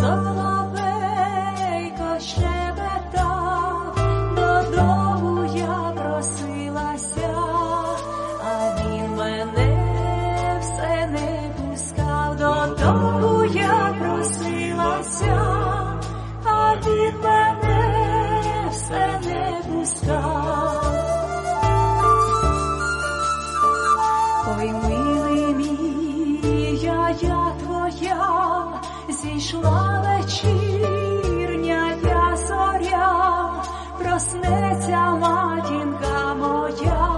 соловейко щебетав, додому я просилася, а він мене все не пускав, додому я просилася, а він мене все не пускав. Ой, милий мій, я, я твоя, зійшла вечірня я зоря, проснеться матінка моя,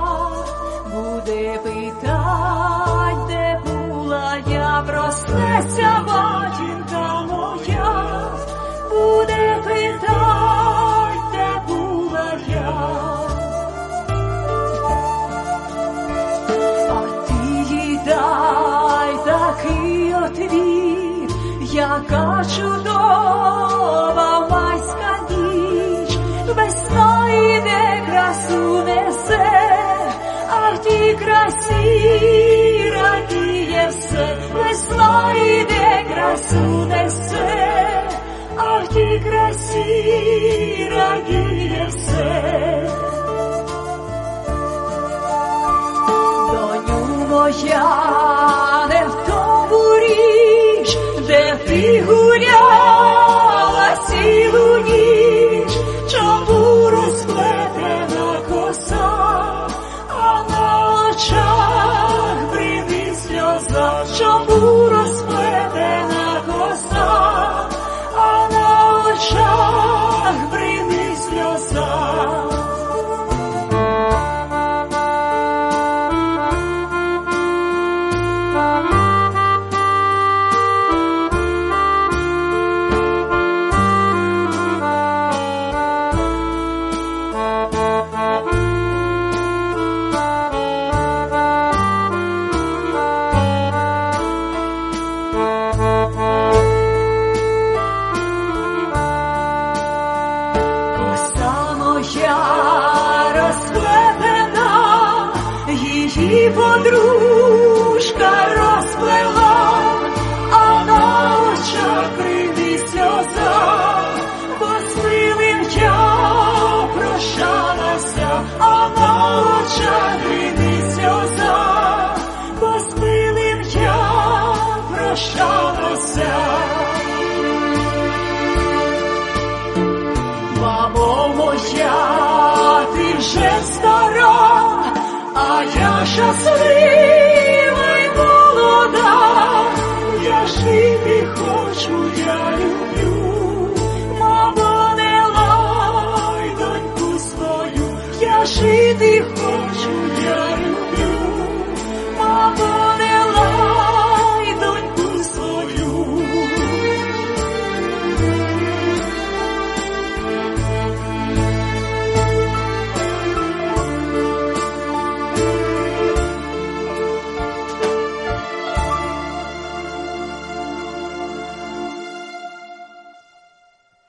буде питать, де була я, проснеться яка чудова майська ніч, весна іде красу несе, а в тій красі радіє все, весна іде красу несе, а в тій красі радіє все. Доню її подружка розплела, а на очах криві сльоза, бо я прощалася, а на очах криві сльоза, бо я прощалася. щаслива молода, я жити хочу, я люблю, мамо, не лай, доньку свою, я жити хочу.